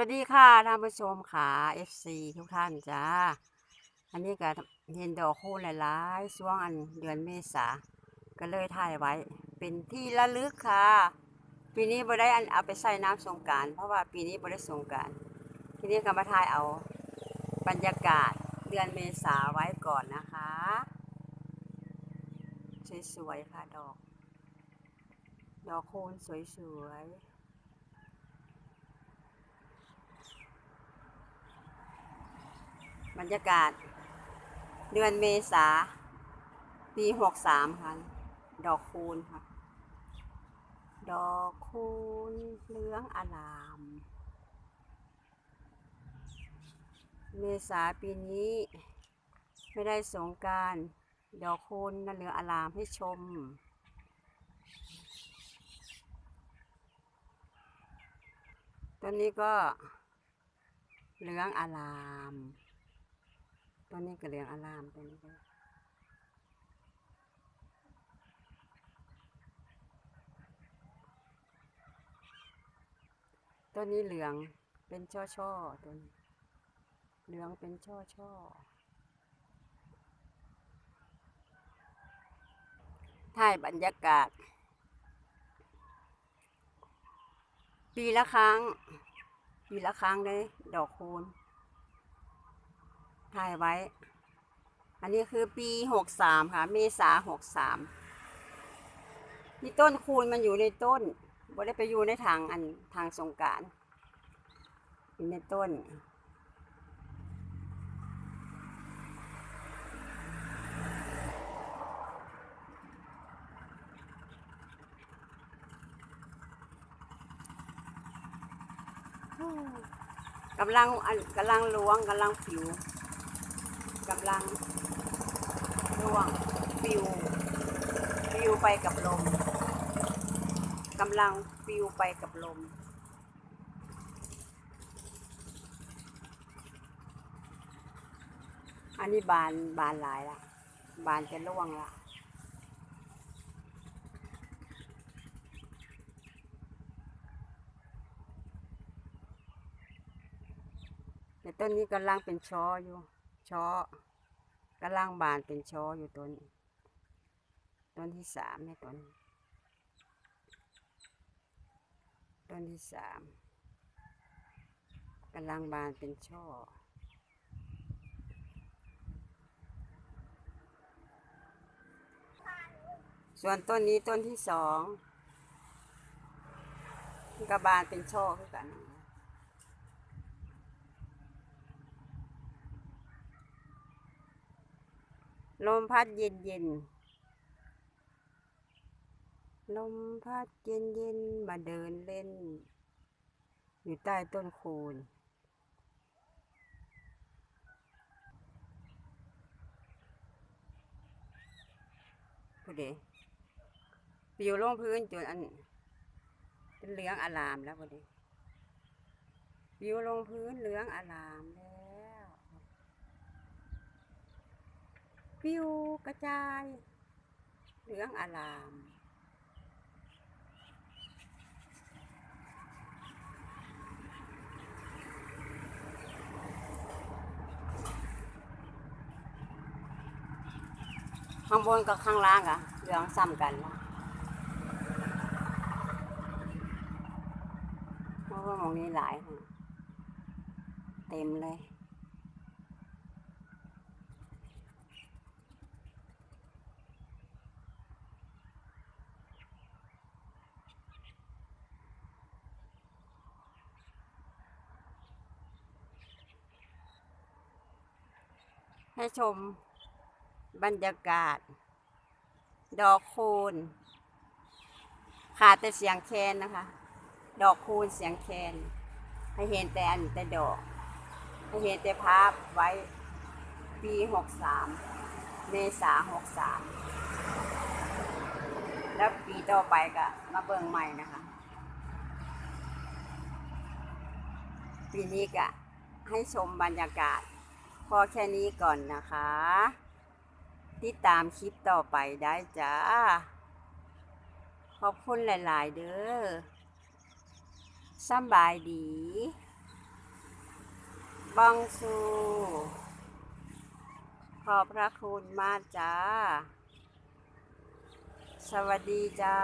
สวัสดีค่ะท่านผู้ชมค่ะ FC ทุกท่านจ้า อันนี้ก็เห็นดอกคูณหลายๆช่วงอันเดือนเมษา ก็เลยถ่ายไว้ เป็นที่ระลึกค่ะ ปีนี้บ่ได้อันเอาไปใส่น้ำสงการ เพราะว่าปีนี้บ่ได้สงการทีนี้ก็มาถ่ายเอาบรรยากาศเดือนเมษาไว้ก่อนนะคะ สวยๆค่ะดอก ดอกคูณสวยๆ บรรยากาศ เดือนเมษา ปีหกสามค่ะ ดอกคูณค่ะ ดอกคูณเหลืองอลาม เมษาปีนี้ ไม่ได้สงการ ดอกคูณน่ะเหลืองอลามให้ชมต้นนี้ก็เหลืองอลาม ต้นนี้ก็เหลืองอลามต้นนี้ก็ต้นนี้เหลืองเป็นช่อช่อๆต้นเหลืองเป็นช่อช่อๆถ่ายบรรยากาศ ปีละครั้ง ปีละครั้งเลยดอกคูณ ถ่ายไว้ อันนี้คือปีหกสามค่ะ เมษาหกสามนี่ต้นคูณมันอยู่ในต้นบ่ได้ไปอยู่ในทางอันทางสงการอยู่ในต้น กำลังอันกำลังล้วงกำลังผิว กำลังล่วงปิวปิวไปกับลมกำลังปิวไปกับลม อันนี้บานบานหลายละบานจะล่วงละแต่ต้นนี้กำลังเป็นชออยู่ ช่อกำลังบานเป็นช่ออยู่ต้นต้นที่สามเนี่ยต้นต้นที่สามกำลังบานเป็นช่อ ส่วนต้นนี้ต้นที่สองกระบานเป็นช่อคือกัน ลมพัดเย็นเย็นลมพัดเย็นเย็นมาเดินเล่น อยู่ใต้ต้นคูนผู้เดปิวลงพื้นจนอันเป็นเหลืองอลามแล้วผู้เดปิวลงพื้นเหลืองอลามแล้ว ปิวกระจาย เหลืองอลาม ข้างบนกับข้างล่างอะเหลืองซ้ำกันนะเพราะว่ามองนี้หลาย เต็มเลย ให้ชมบรรยากาศ ดอกคูณขาดแต่เสียงแคนนะคะ ดอกคูณเสียงแคนให้เห็นแต่อันแต่ดอก ให้เห็นแต่ภาพไว้ปีหกสามเมษาหกสามแล้วปีต่อไปก็มาเบิ่งใหม่นะคะ ปีนี้ก็ให้ชมบรรยากาศ พอแค่นี้ก่อนนะคะ ติดตามคลิปต่อไปได้จ้า ขอบคุณหลาย ๆ เด้อสบายดีบองซูขอบพระคุณมากจ้า สวัสดีจ้า